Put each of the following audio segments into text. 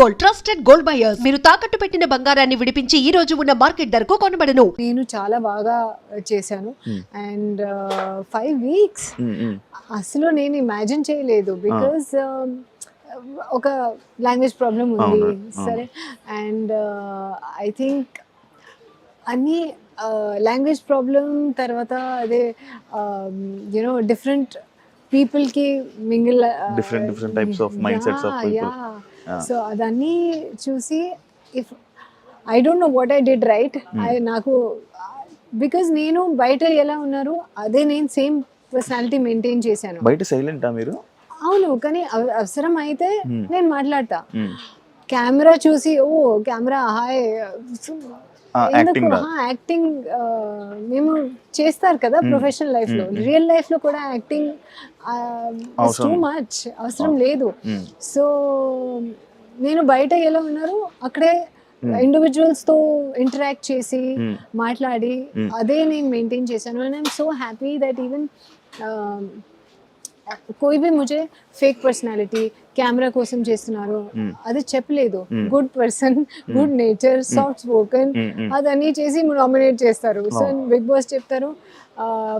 Gold trusted gold buyers మీరు తాకట్టు పెట్టిన బంగారాన్ని విడిపించి ఈ రోజు ఉన్న మార్కెట్ ధరకు కొనబడను. నేను చాలా బాగా చేశాను. అండ్ ఫైవ్ వీక్స్ అసలు నేను ఇమాజిన్ చేయలేదు. బికాజ్ ఒక లాంగ్వేజ్ ప్రాబ్లం ఉంది. అవును. సరే? అండ్ ఐ థింక్ అన్ని లాంగ్వేజ్ ప్రాబ్లం తర్వాత అదే యునో డిఫరెంట్ పీపుల్కి mingle Different- different types of mindsets of people. Yeah. So అదన్నీ చూసి if I don't know what I did right I నాకు బికాజ్ నేను బయట ఎలా ఉన్నారు అదే నేను సేమ్ పర్సనాలిటీ మెయింటైన్ చేశాను. బయట సైలెంటా మీరు? అవును కానీ అవ- అవసరం అయితే Hmm. నేను మాట్లాడతా. Hmm. కెమెరా చూసి ఓ కెమెరా హాయ్ లా? యాక్టింగ్ మేము చేస్తారు కదా. ప్రొఫెషనల్ లైఫ్లో. రియల్ లైఫ్లో కూడా యాక్టింగ్ టూ. మచ్ అవసరం లేదు. సో నేను బయట ఎలా ఉన్నారు అక్కడే. ఇండివిజువల్స్తో ఇంటరాక్ట్ చేసి. మాట్లాడి. అదే నేను మెయింటైన్ చేశాను and I'm so happy that even కోయి బి ముజే ఫేక్ పర్సనాలిటీ కెమెరా కోసం చేస్తున్నారు అది చెప్పలేదు good person good nature soft spoken అదన్నీ చేసి నామినేట్ చేస్తారు సో బిగ్ బాస్ చెప్తారు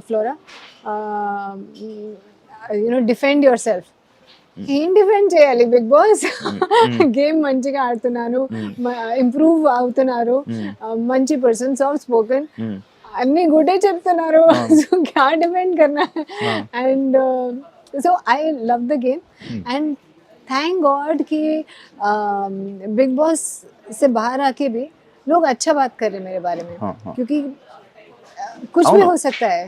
Flora you know defend yourself ఏం డిఫెండ్ చేయాలి బిగ్ బాస్ గేమ్ మంచిగా ఆడుతున్నారు ఇంప్రూవ్ అవుతున్నారు మంచి పర్సన్ సాఫ్ట్ స్పోకెన్ అన్ని గుడే చెప్తున్నారు సో క్యా డిపెండ్ కన్నా and So I love the game and thank God कि बिग बॉस से बाहर आके भी लोग अच्छा बात कर रहे हैं मेरे बारे में हाँ, हाँ. क्योंकि अ, कुछ भी అవును. हो सकता है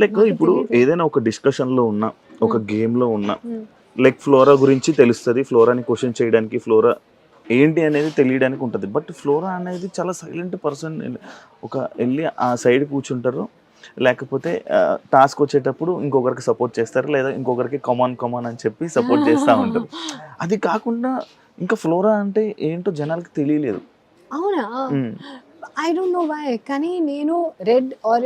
లైక్ నాకు ఇప్పుడు తెలీదు. ఏదైనా ఒక డిస్కషన్ లో ఉన్నా ఒక గేమ్ లో ఉన్నా Hmm. లైక్ ఫ్లోరా గురించి తెలుస్తుంది ఫ్లోరాని క్వశ్చన్ చేయడానికి ఫ్లోరా ఏంటి అనేది తెలియడానికి ఉంటుంది బట్ ఫ్లోరా అనేది చాలా సైలెంట్ పర్సన్ ఒక వెళ్ళి ఆ సైడ్ కూర్చుంటారు లేకపోతే టాస్క్ వచ్చేటప్పుడు ఇంకొకరికి సపోర్ట్ చేస్తారు లేదా ఇంకొకరికి కమాన్ కమాన్ అని చెప్పి సపోర్ట్ చేస్తూ ఉంటారు. అది కాకుండా ఇంకా ఫ్లోరా అంటే ఏంటో జనాలకి తెలియలేదు. అవునా. ఐ డోంట్ నో వై కానీ నేను రెడ్ ఆర్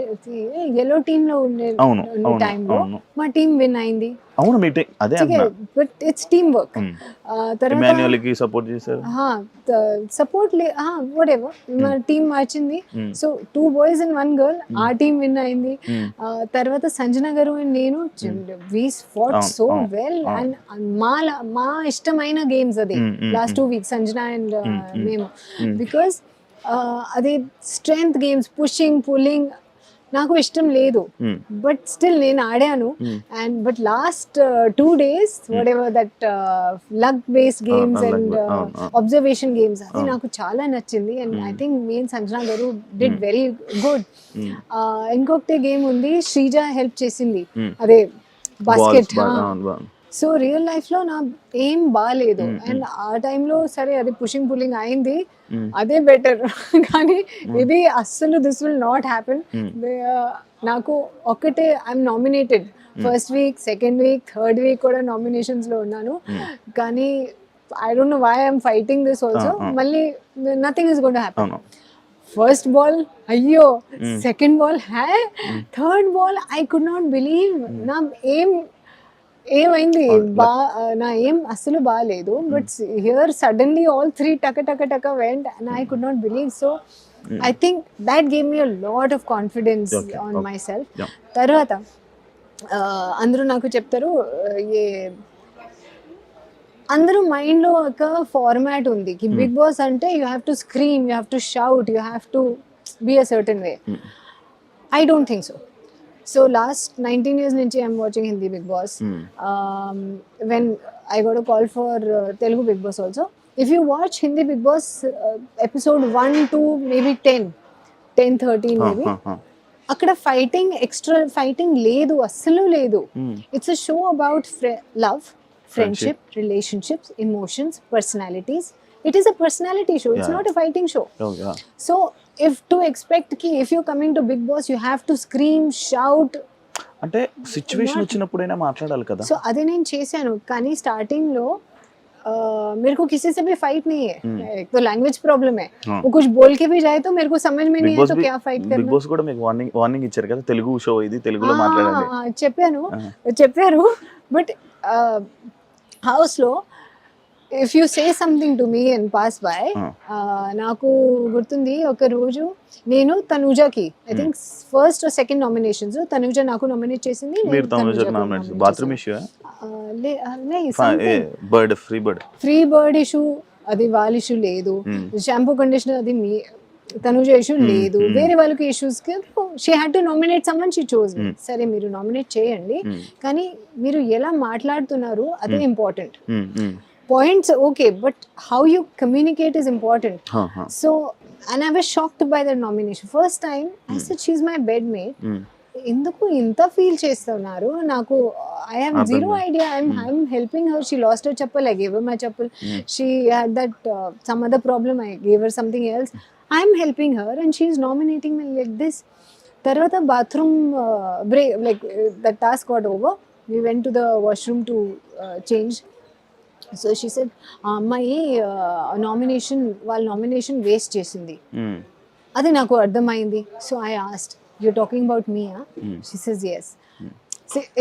ఎల్లో టీమ్లో ఉండే అవును అవును టైంలో అవును. మా టీం విన్ అయింది. అవును మీ టీ- అదే బట్ ఇట్స్ టీమ్ వర్క్ తర్వాత ఇమాన్యుయల్కి సపోర్ట్ చేశారు సపోర్ట్ లే వాట్ ఎవర్ మా టీం మార్చింది. Hmm. So two boys and one girl ఆ టీం విన్ అయింది. Hmm. ఆ, తర్వాత సంజన గారు and నేను వి ఫాట్ అవును, సో అవును, వెల్ అవును. అండ్ మా మా ఇష్టమైన గేమ్స్ అది. Hmm, hmm, last. Two weeks Sanjana and Hmm, hmm. మేము Hmm. బికాస్ అది స్ట్రెంగ్త్ గేమ్స్ పుషింగ్ పుల్లింగ్ నాకు ఇష్టం లేదు Hmm. బట్ స్టిల్ నేను ఆడాను Hmm. And but last two days whatever that luck based games and. Observation games అది అవును. నాకు చాలా నచ్చింది and I Hmm. Think main Sanjana గారు did Hmm. Very good Hmm. ఇంకొకటి గేమ్ ఉంది శ్రీజ హెల్ప్ చేసింది Hmm. అదే బాస్కెట్. సో రియల్ లైఫ్లో నా ఏం బాగాలేదు అండ్ ఆ టైంలో సరే అది పుషింగ్ పుల్లింగ్ అయింది. అదే బెటర్ కానీ ఇది అస్సలు దిస్ విల్ నాట్ హ్యాపెన్. నాకు ఒక్కటే I'm nominated first week second week third week కూడా నామినేషన్స్లో ఉన్నాను. కానీ I don't know why I'm fighting this also. మళ్ళీ nothing is gonna happen first ball అయ్యో. సెకండ్ బాల్ హ్యా third ball I could not believe నా ఏం ఏమైంది? బా నా ఏం అస్సలు బాగాలేదు but here suddenly all three టక టక టక went and I could not believe so I think that game me lot of confidence on. Myself. తర్వాత అందరూ నాకు చెప్తారు ఏ అందరూ మైండ్లో ఒక ఫార్మాట్ ఉంది. కి బిగ్ బాస్ అంటే you have to scream you have to shout you have to be a certain way. I don't think so so last nineteen years నుంచి I'm watching Hindi Bigg Boss. When I got call for Telugu Bigg Boss also if you watch Hindi Bigg Boss episode one two maybe ten ten thirteen maybe. అక్కడ fighting extra fighting లేదు అస్సలు లేదు. It's a show about love friendship relationships emotions personalities it is a personality show it's. Not a fighting show. So if to expect కి if you coming to Bigg Boss you have to scream shout అంటే situation వచ్చినప్పుడైనా మాట్లాడాలి కదా so అదే నేను చేశాను కానీ starting లో आ, मेरे को किसी से भी फाइट नहीं है Hmm. एक तो लैंग्वेज प्रॉब्लम है हाँ. वो कुछ बोल के भी जाए तो मेरे को समझ में नहीं బిగ్ है బాస్ तो क्या फाइट బిగ్ करना బాస్ కూడా మీకు వార్నింగ్ వార్నింగ్ ఇచ్చారు కదా తెలుగు షో ఇది తెలుగులో ఆ, మాట్లాడండి ఆ, చెప్పాను ఆ. చెప్పారు బట్ హౌస్లో if you say something to me and pass by. నాకు గుర్తుంది ఒక రోజు నేను తనుజాకి I think first second nominations Tanuja నాకు నామినేట్ చేసింది మీరు nominate bathroom. Issue. Bird free bird free bird issue అది వాళ్ళ ఇష్యూ లేదు Hmm. షాంపూ కండిషనర్ అది మీ తనుజ ఇష్యూ లేదు hmm. వేరే వాళ్ళకి issues she had to nominate someone she chose Hmm. సరే మీరు నామినేట్ చేయండి కానీ మీరు ఎలా మాట్లాడుతున్నారు అదే Hmm. Important points okay but how you communicate is important so and I was shocked by that nomination first time I said she my bedmate ఎందుకు ఇంత ఫీల్ చేస్తున్నారు? నాకు I have zero. Idea I'm I'm helping her she lost her చెప్పల్ I gave my చెప్పల్ she had that some other problem I gave her something else I'm helping her and she is nominating my like this తర్వాత bathroom break like that task whatever we went to the washroom to change so she said ఆ అమ్మాయి nomination వాళ్ళ nomination waste చేసింది. అది నాకు అర్థమైంది. So I asked you talking about me she says yes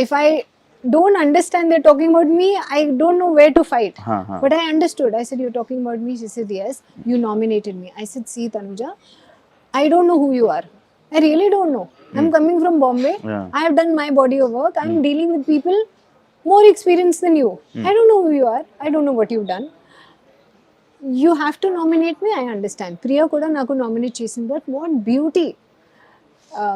if I don't understand they talking about me I don't know way to fight but I understood I said you talking about me she said yes you nominated me I said see Tanuja I don't know who you are. I really don't know. I'm coming from Bombay. Yeah. I have done my body of work. I'm dealing with people more experienced than you. I don't know who you are. I don't know what you've done. You have to nominate me. I understand. Priya కూడా నాకు nominate చేసింది. But what beauty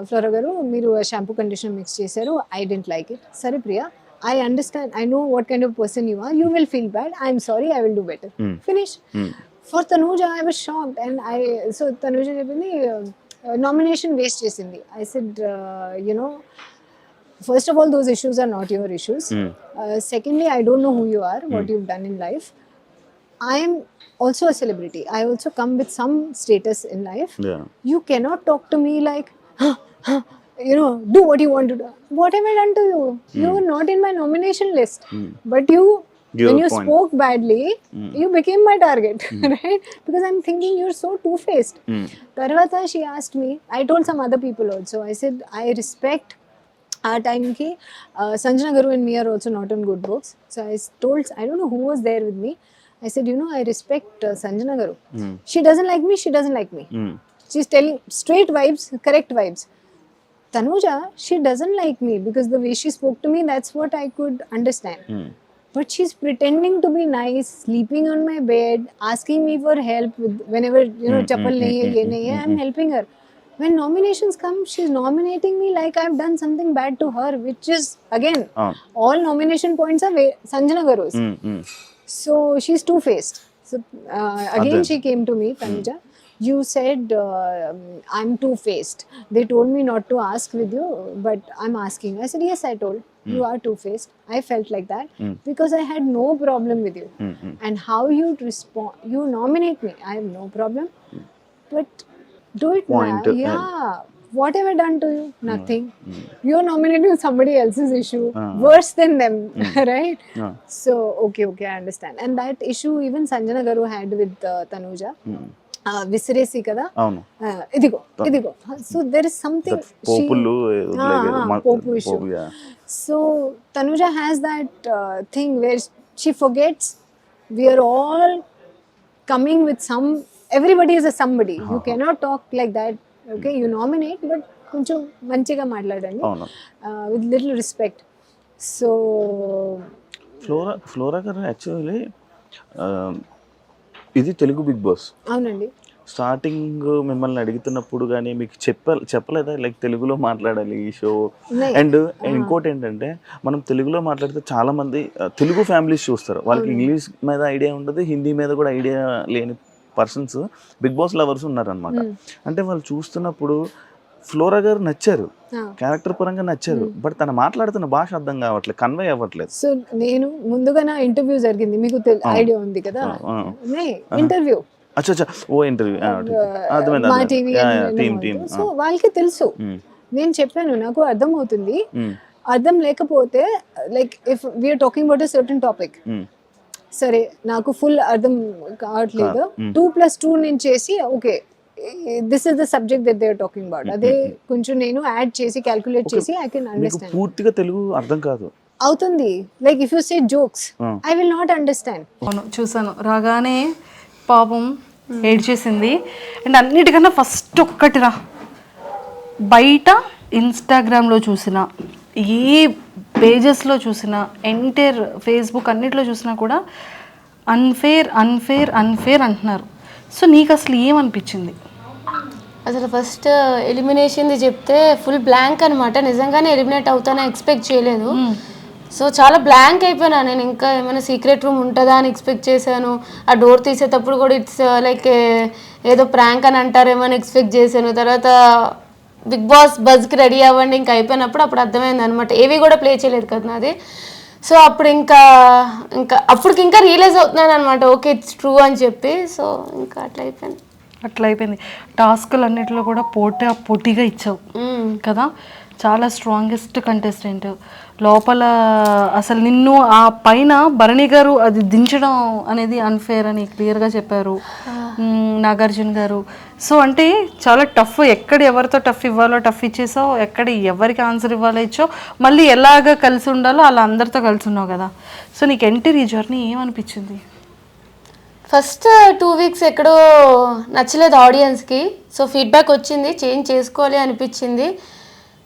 Flora గారు మీరు shampoo conditioner mix చేశారు. I didn't like it సరే Priya I understand I know what kind of person you are you will feel bad I'm sorry I will do better finish for Tanuja I was shocked and I so Tanuja చెప్పింది nomination waste చేసింది. I said you know first of all, those issues are not your issues. Mm. Uh, secondly, I don't know who you are, what hmm. you've done in life. I am also a celebrity. I also come with some status in life. Yeah. You cannot talk to me like, huh, huh, you know, do what you want to do. What have I done to you? Mm. You were not in my nomination list, mm. but you. Your when you point. spoke badly, mm. you became my target, mm. right? Because I'm thinking you're so two faced. Mm. Tarvata, she asked me, I told some other people also, I said, I respect ఆ టైంకి సంజన గారు and me are also not on good books so I told I don't know who was there with me I said you know I respect Sanjana గారు she doesn't like me she doesn't like me she's telling straight vibes correct vibes Tanuja she doesn't like me because the way she spoke to me that's what I could understand but she's pretending to be nice, sleeping on my bed, asking me for help with whenever you know chappal nahi hai, ye nahi hai, I'm helping her. When nominations come, she's nominating me like I've done something bad to her, which is again ah. all nomination points are Sanjana Garu's. Hmm, hmm. So she's two faced. So uh, again, she came to me, hmm. Tanuja. You said uh, um, I'm two faced. They told me not to ask with you, but I'm asking. I said, Yes, I told. You are two faced. I felt like that because I had no problem with you. And how you respond, you nominate me. I have no problem. But do it Point, now. uh, Yeah. What have I done to you? Nothing. You're nominating somebody else's issue Ah. worse than them, right? Ah. So okay, okay, I understand. And that issue even Sanjana Garu had with uh, Tanuja. Uh, విసిరేసి కదా uh, ఇదిగో ఇదిగో so there is something pope issue so Tanuja has that thing where she forgets we're all coming with some everybody is a somebody you cannot talk like that okay you nominate but కొంచెం మంచిగా మాట్లాడండి. With little respect so Flora Flora గారు actually ఇది Telugu big boss. అవునండి. Starting మిమ్మల్ని అడుగుతున్నప్పుడు కానీ మీకు చెప్ప చెప్పలేదా? లైక్ తెలుగులో మాట్లాడాలి ఈ షో. అండ్ ఇంకోటి ఏంటంటే మనం తెలుగులో మాట్లాడితే చాలా మంది తెలుగు ఫ్యామిలీస్ చూస్తారు. వాళ్ళకి ఇంగ్లీష్ మీద ఐడియా ఉండదు హిందీ మీద కూడా ఐడియా లేని పర్సన్స్ బిగ్ బాస్ లవర్స్ ఉన్నారనమాట అంటే వాళ్ళు చూస్తున్నప్పుడు ఫ్లోరా గారు నచ్చారు. క్యారెక్టర్ పరంగా నచ్చారు. బట్ తను మాట్లాడుతున్న భాష అర్థం కావట్లేదు కన్వే అవ్వట్లేదు. సో నేను ముందుగా నా ఇంటర్వ్యూ జరిగింది. మీకు ఐడియా ఉంది కదా. ఇంటర్వ్యూ. అచ్చా అచ్చా. ఓ interview. Maa TV team team. So వాళ్ళకి తెలుసు. నేను చెప్పాను నాకు అర్థం అవుతుంది అర్థం లేకపోతే like if we're talking about a certain topic సరే నాకు ఫుల్ అర్థం కావట్లేదు. టూ ప్లస్ టూ నేను చేసి okay this is the subject that they talking about అదే కొంచెం నేను యాడ్ చేసి క్యాల్కులేట్ చేసి ఐ కెన్ మీకు అండర్స్టాండ్ పూర్తిగా తెలుగు అర్థం కాదు. అవుతుంది. Like if you say jokes. I will not understand అవును చూసాను రాగానే పాపం ఏడ్చేసింది. అండ్ అన్నిటికన్నా ఫస్ట్ ఒక్కటి రా బయట ఇన్స్టాగ్రామ్లో చూసిన ఏ పేజెస్లో చూసినా ఎంటైర్ ఫేస్బుక్ అన్నిట్లో చూసినా కూడా అన్ఫేర్ అన్ఫేర్ అన్ఫేర్ అంటున్నారు. సో నీకు అసలు ఏమనిపించింది? అసలు ఫస్ట్ ఎలిమినేషన్ది చెప్తే ఫుల్ బ్లాంక్ అనమాట నిజంగానే ఎలిమినేట్ అవుతానని ఎక్స్పెక్ట్ చేయలేదు. సో చాలా బ్లాంక్ అయిపోయినా నేను. ఇంకా ఏమైనా సీక్రెట్ రూమ్ ఉంటుందా అని ఎక్స్పెక్ట్ చేశాను. ఆ డోర్ తీసేటప్పుడు కూడా ఇట్స్ లైక్ ఏదో ప్రాంక్ అని అంటారేమో అని ఎక్స్పెక్ట్ చేశాను. తర్వాత బిగ్ బాస్ బజ్కి రెడీ అవ్వండి ఇంకా అయిపోయినప్పుడు అప్పుడు అర్థమైంది అనమాట ఏవి కూడా ప్లే చేయలేదు కదా నాది. సో అప్పుడు ఇంకా ఇంకా అప్పటికి ఇంకా రియలైజ్ అవుతున్నాను అనమాట ఓకే ఇట్స్ ట్రూ అని చెప్పి. సో ఇంకా అట్లా అయిపోయింది. అట్లా అయిపోయింది. టాస్కులు అన్నిటిలో కూడా పోటీ పోటీగా ఇచ్చావు. కదా. చాలా స్ట్రాంగెస్ట్ కంటెస్టెంట్ లోపల అసలు నిన్ను ఆ పైన భరణి గారు అది దించడం అనేది అన్ఫేర్ అని క్లియర్గా చెప్పారు నాగార్జున గారు. సో అంటే చాలా టఫ్ ఎక్కడ ఎవరితో టఫ్ ఇవ్వాలో టఫ్ ఇచ్చేసావు ఎక్కడ ఎవరికి ఆన్సర్ ఇవ్వాలో ఇచ్చావు మళ్ళీ ఎలాగ కలిసి ఉండాలో అలా అందరితో కలిసి ఉన్నావు కదా. సో నీకు ఎంటర్ ఈ జర్నీ ఏమనిపించింది? ఫస్ట్ టూ వీక్స్ ఎక్కడో నచ్చలేదు ఆడియన్స్కి సో ఫీడ్బ్యాక్ వచ్చింది చేంజ్ చేసుకోవాలి అనిపించింది.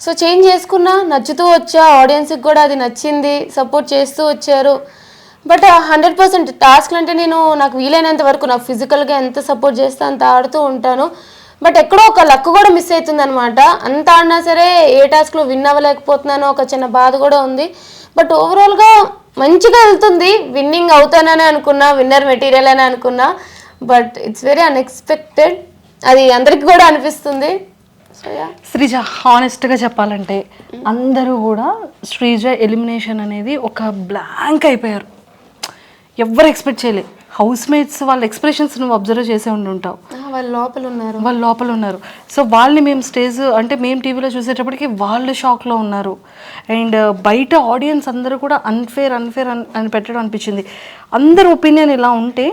సో చేంజ్ చేసుకున్నా నచ్చుతూ వచ్చా ఆడియన్స్కి కూడా అది నచ్చింది సపోర్ట్ చేస్తూ వచ్చారు. బట్ హండ్రెడ్ పర్సెంట్ టాస్క్లు అంటే నేను నాకు వీలైనంత వరకు నాకు ఫిజికల్గా ఎంత సపోర్ట్ చేస్తే అంత ఆడుతూ ఉంటాను. బట్ ఎక్కడో ఒక లక్ కూడా మిస్ అవుతుంది అనమాట అంత ఆడినా సరే ఏ టాస్క్లో విన్ అవ్వలేకపోతున్నానో ఒక చిన్న బాధ కూడా ఉంది. బట్ ఓవరాల్గా మంచిగా వెళ్తుంది. విన్నింగ్ అవుతానని అనుకున్నా విన్నర్ మెటీరియల్ అని అనుకున్నా. బట్ ఇట్స్ వెరీ అన్ఎక్స్పెక్టెడ్ అది అందరికీ కూడా అనిపిస్తుంది. శ్రీజ హానెస్ట్గా చెప్పాలంటే అందరూ కూడా శ్రీజ ఎలిమినేషన్ అనేది ఒక బ్లాంక్ అయిపోయారు. ఎవ్వరు ఎక్స్పెక్ట్ చేయలే. హౌస్ మేట్స్ వాళ్ళ ఎక్స్ప్రెషన్స్ నువ్వు అబ్జర్వ్ చేసే ఉండి ఉంటావు వాళ్ళ లోపల ఉన్నారు. వాళ్ళు లోపల ఉన్నారు. సో వాళ్ళని మేము స్టేజ్ అంటే మేము టీవీలో చూసేటప్పటికి వాళ్ళు షాక్లో ఉన్నారు. అండ్ బయట ఆడియన్స్ అందరూ కూడా అన్ఫేర్ అన్ఫేర్ అని పెట్టడం అనిపించింది. అందరి ఒపీనియన్ ఇలా ఉంటే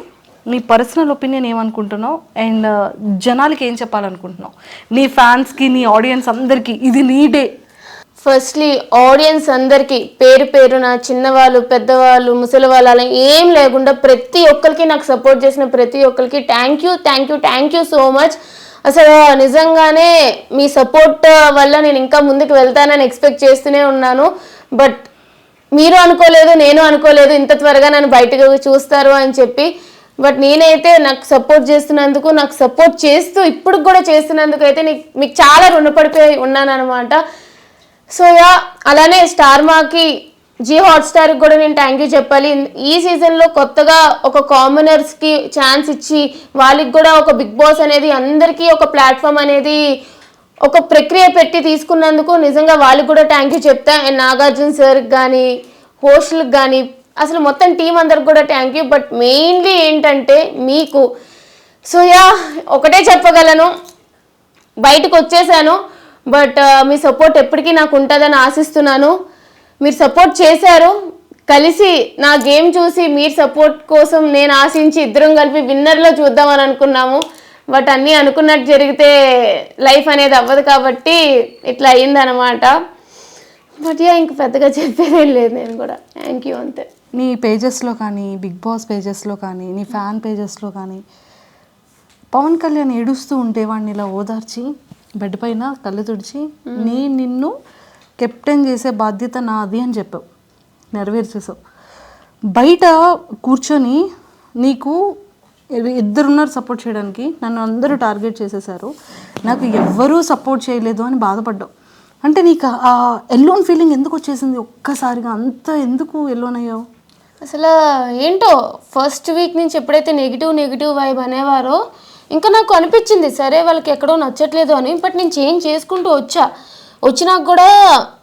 నీ పర్సనల్ ఒపీనియన్ ఏమనుకుంటున్నావు? అండ్ uh, జనాలకి ఏం చెప్పాలనుకుంటున్నావు? నీ ఫ్యాన్స్కి నీ ఆడియన్స్ అందరికీ ఇది నీ డే ఫస్ట్లీ ఆడియన్స్ అందరికీ పేరు పేరున చిన్నవాళ్ళు పెద్దవాళ్ళు ముసలి వాళ్ళు అలా ఏం లేకుండా ప్రతి ఒక్కరికి నాకు సపోర్ట్ చేసిన ప్రతి ఒక్కరికి thank you thank you thank you so much అసలు నిజంగానే మీ సపోర్ట్ వల్ల నేను ఇంకా ముందుకు వెళ్తానని ఎక్స్పెక్ట్ చేస్తూనే ఉన్నాను. బట్ మీరు అనుకోలేదు నేను అనుకోలేదు ఇంత త్వరగా నన్ను బయటకు చూస్తారు అని చెప్పి బట్ నేనైతే నాకు సపోర్ట్ చేస్తున్నందుకు నాకు సపోర్ట్ చేస్తూ ఇప్పుడు కూడా చేస్తున్నందుకు అయితే నీకు మీకు చాలా రుణపడిపోయి ఉన్నాను అనమాట సో యా అలానే స్టార్ మాకి జీ హాట్స్టార్ కూడా నేను థ్యాంక్ యూ చెప్పాలి. ఈ సీజన్లో కొత్తగా ఒక కామనర్స్కి ఛాన్స్ ఇచ్చి వాళ్ళకి కూడా ఒక బిగ్ బాస్ అనేది అందరికీ ఒక ప్లాట్ఫామ్ అనేది ఒక ప్రక్రియ పెట్టి తీసుకున్నందుకు నిజంగా వాళ్ళకి కూడా థ్యాంక్ యూ చెప్తా. అండ్ నాగార్జున సార్కి కానీ హోస్ట్లకు కానీ అసలు మొత్తం టీం అందరికి కూడా థ్యాంక్ యూ బట్ మెయిన్లీ ఏంటంటే మీకు సో యా ఒకటే చెప్పగలను. బయటకు వచ్చేసాను. బట్ uh, మీ సపోర్ట్ ఎప్పటికీ నాకు ఉంటుందని ఆశిస్తున్నాను. మీరు సపోర్ట్ చేశారు. కలిసి నా గేమ్ చూసి మీరు సపోర్ట్ కోసం నేను ఆశించి ఇద్దరం కలిపి విన్నర్లో చూద్దామని అనుకున్నాము. బట్ అన్నీ అనుకున్నట్టు జరిగితే లైఫ్ అనేది అవ్వదు కాబట్టి ఇట్లా అయ్యిందనమాట బట్ యా ఇంక పెద్దగా చెప్పేదేం లేదు నేను కూడా. థ్యాంక్ యూ అంతే. నీ పేజెస్లో కానీ బిగ్ బాస్ పేజెస్లో కానీ నీ ఫ్యాన్ పేజెస్లో కానీ పవన్ కళ్యాణ్ ఏడుస్తూ ఉంటే వాడిని ఇలా ఓదార్చి బెడ్ పైన కళ్ళు తుడిచి నీ నిన్ను కెప్టెన్ చేసే బాధ్యత నాది అని చెప్పావు. నెరవేర్చేసావు బయట కూర్చొని నీకు ఇద్దరున్నారు సపోర్ట్ చేయడానికి. నన్ను అందరూ టార్గెట్ చేసేసారు నాకు ఎవ్వరూ సపోర్ట్ చేయలేదు అని బాధపడ్డావు. అంటే నీకు ఆ ఎల్లోన్ ఫీలింగ్ ఎందుకు వచ్చేసింది? ఒక్కసారిగా అంత ఎందుకు ఎల్లోన్ అయ్యావు? అసలు ఏంటో ఫస్ట్ వీక్ నుంచి ఎప్పుడైతే నెగిటివ్ నెగిటివ్ వైబ్ అనేవారో ఇంకా నాకు అనిపించింది సరే వాళ్ళకి ఎక్కడో నచ్చట్లేదు అని బట్ నేను చేంజ్ చేసుకుంటూ వచ్చా. వచ్చినాక కూడా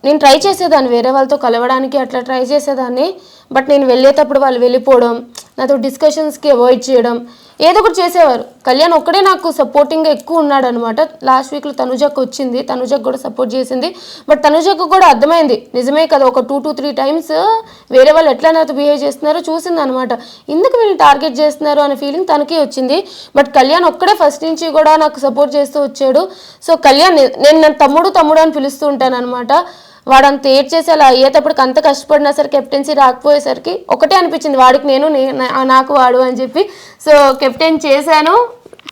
నేను ట్రై చేసేదాన్ని వేరే వాళ్ళతో కలవడానికి అట్లా ట్రై చేసేదాన్ని బట్ నేను వెళ్ళేటప్పుడు వాళ్ళు వెళ్ళిపోవడం నాతో డిస్కషన్స్కి అవాయిడ్ చేయడం ఏదో ఒకటి చేసేవారు. కళ్యాణ్ ఒక్కడే నాకు సపోర్టింగ్గా ఎక్కువ ఉన్నాడు అనమాట లాస్ట్ వీక్లో తనుజకు వచ్చింది. తనుజకు కూడా సపోర్ట్ చేసింది. బట్ తనుజకు కూడా అర్థమైంది. నిజమే కదా ఒక టూ టూ త్రీ టైమ్స్ వేరే వాళ్ళు ఎట్లా నాతో బిహేవ్ చేస్తున్నారో చూసింది అనమాట ఎందుకు వీళ్ళు టార్గెట్ చేస్తున్నారు అనే ఫీలింగ్ తనకే వచ్చింది. బట్ కళ్యాణ్ ఒక్కడే ఫస్ట్ నుంచి కూడా నాకు సపోర్ట్ చేస్తూ వచ్చాడు. సో కళ్యాణ్ నేను నన్ను తమ్ముడు తమ్ముడు అని పిలుస్తూ ఉంటాను అనమాట వాడు అంత ఏడ్ చేసి అలా అయ్యేటప్పటికి అంత కష్టపడినా సరే కెప్టెన్సీ రాకపోయేసరికి ఒకటే అనిపించింది. వాడికి నేను నాకు వాడు అని చెప్పి. సో కెప్టెన్ చేశాను.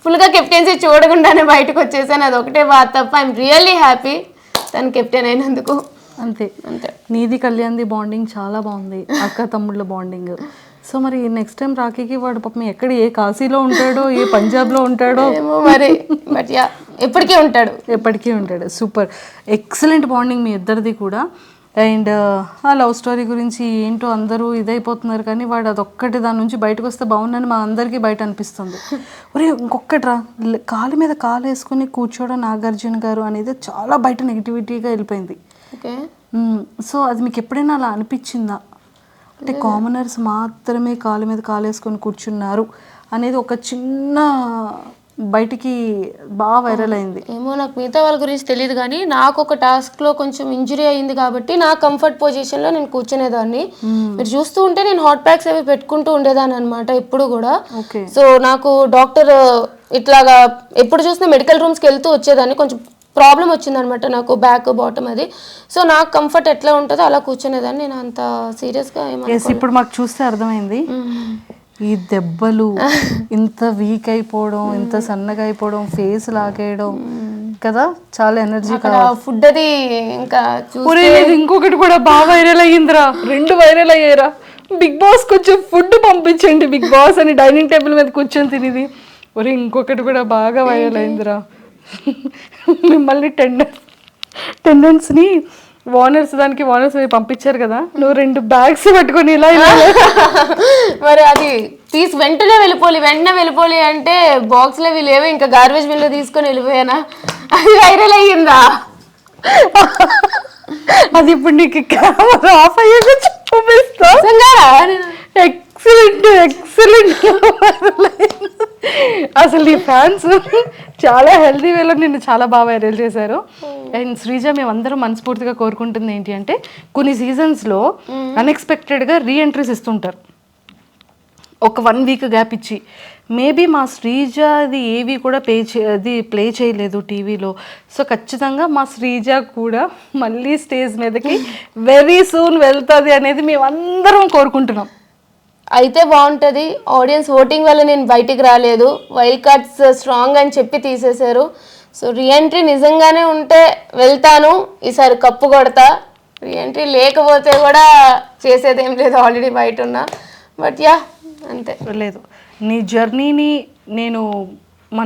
ఫుల్గా కెప్టెన్సీ చూడకుండానే బయటకు వచ్చేసాను. అది ఒకటే బాధ తప్ప ఐఎమ్ రియల్లీ హ్యాపీ తను కెప్టెన్ అయినందుకు. అంతే. అంతే. నీది కళ్యాణ్ది బాండింగ్ చాలా బాగుంది. అక్క తమ్ముళ్ళ బాండింగ్. సో మరి నెక్స్ట్ టైం రాఖీకి వాడు పాపం ఎక్కడ ఏ కాశీలో ఉంటాడో ఏ పంజాబ్లో ఉంటాడో? ఏమో మరి. బట్ యా ఎప్పటికీ ఉంటాడు. ఎప్పటికీ ఉంటాడు. సూపర్ ఎక్సలెంట్ బాండింగ్ మీ ఇద్దరిది కూడా. అండ్ ఆ లవ్ స్టోరీ గురించి ఏంటో అందరూ ఇదైపోతున్నారు కానీ వాడు అదొక్కటి దాని నుంచి బయటకు వస్తే బాగుందని మా అందరికీ బయట అనిపిస్తుంది. ఒరే ఇంకొకట్రా ల- కాలు మీద కాలు వేసుకుని కూర్చోవడం నాగార్జున గారు అనేది చాలా బయట నెగిటివిటీగా వెళ్ళిపోయింది. ఓకే. సో అది మీకు ఎప్పుడైనా అలా అనిపించిందా? అంటే కామనర్స్ మాత్రమే కాలు మీద కాలు వేసుకొని కూర్చున్నారు అనేది ఒక చిన్న బయటికి బాగా వైరల్ అయింది. ఏమో నాకు మిగతా వాళ్ళ గురించి తెలియదు కానీ నాకు ఒక టాస్క్లో కొంచెం ఇంజరీ అయింది కాబట్టి నా కంఫర్ట్ పొజిషన్లో నేను కూర్చునేదాన్ని. మీరు చూస్తూ ఉంటే నేను హాట్ ప్యాక్స్ అవి పెట్టుకుంటూ ఉండేదాన్ని అనమాట ఎప్పుడు కూడా. ఓకే. సో నాకు డాక్టర్ ఇట్లాగా ఎప్పుడు చూసినా మెడికల్ రూమ్స్కి వెళ్తూ వచ్చేదాన్ని. కొంచెం ప్రాబ్లం వచ్చిందనమాట నాకు బ్యాక్ బాటమ్ అది. సో నాకు కంఫర్ట్ ఎట్లా ఉంటుందో అలా కూర్చునేదాన్ని. నేను అంత సీరియస్గా ఇప్పుడు మాకు చూస్తే అర్థమైంది. ఈ దెబ్బలు ఇంత వీక్ అయిపోవడం ఇంత సన్నగా అయిపోవడం ఫేస్ లాగేయడం కదా చాలా ఎనర్జీ ఫుడ్ అది ఇంకా ఇంకొకటి కూడా బాగా వైరల్ అయ్యిందిరా. రెండు వైరల్ అయ్యారా బిగ్ బాస్ కొంచెం ఫుడ్ పంపించండి బిగ్ బాస్ అని డైనింగ్ టేబుల్ మీద కూర్చొని తినేది. ఒరే ఇంకొకటి కూడా బాగా వైరల్ అయిందిరా మిమ్మల్ని టెండర్ టెండెన్స్ని ఓనర్స్ దానికి ఓనర్స్ పంపించారు కదా. నువ్వు రెండు బ్యాగ్స్ పట్టుకొని ఇలా ఇలా మరి అది తీసి వెంటనే వెళ్ళిపోలి వెంటనే వెళ్ళిపోలి అంటే బాక్స్లో అవి లేవు. ఇంకా గార్బేజ్ బిన్లో తీసుకొని వెళ్ళిపోయానా? అది వైరల్ అయ్యిందా? అది ఇప్పుడు నీకు కెమెరా ఆఫ్ అయ్యాక చూపిస్తా? ఎక్సలెంట్ ఎక్సలెంట్ అసలు ఈ ఫ్యాన్స్ చాలా హెల్తీ వేలో నిన్ను చాలా బాగా వైరల్ చేశారు. అండ్ శ్రీజ మేమందరం మనస్ఫూర్తిగా కోరుకుంటుంది ఏంటి అంటే కొన్ని సీజన్స్లో అన్ఎక్స్పెక్టెడ్గా రీ ఎంట్రీస్ ఇస్తుంటారు. ఒక వన్ వీక్ గ్యాప్ ఇచ్చి. మేబీ మా శ్రీజ అది ఏవి కూడా పే చే అది ప్లే చేయలేదు టీవీలో సో ఖచ్చితంగా మా శ్రీజ కూడా మళ్ళీ స్టేజ్ మీదకి వెరీ సూన్ వెళ్తుంది అనేది మేమందరం కోరుకుంటున్నాం. అయితే బాగుంటుంది. ఆడియన్స్ ఓటింగ్ వల్ల నేను బయటికి రాలేదు. వైల్డ్ కార్డ్స్ స్ట్రాంగ్ అని చెప్పి తీసేశారు. సో రీఎంట్రీ నిజంగానే ఉంటే వెళ్తాను. ఈసారి కప్పు కొడతా. రీఎంట్రీ లేకపోతే కూడా చేసేది ఏం లేదు. ఆల్రెడీ బయట ఉన్నా. బట్ యా అంతే. లేదు. నీ జర్నీని నేను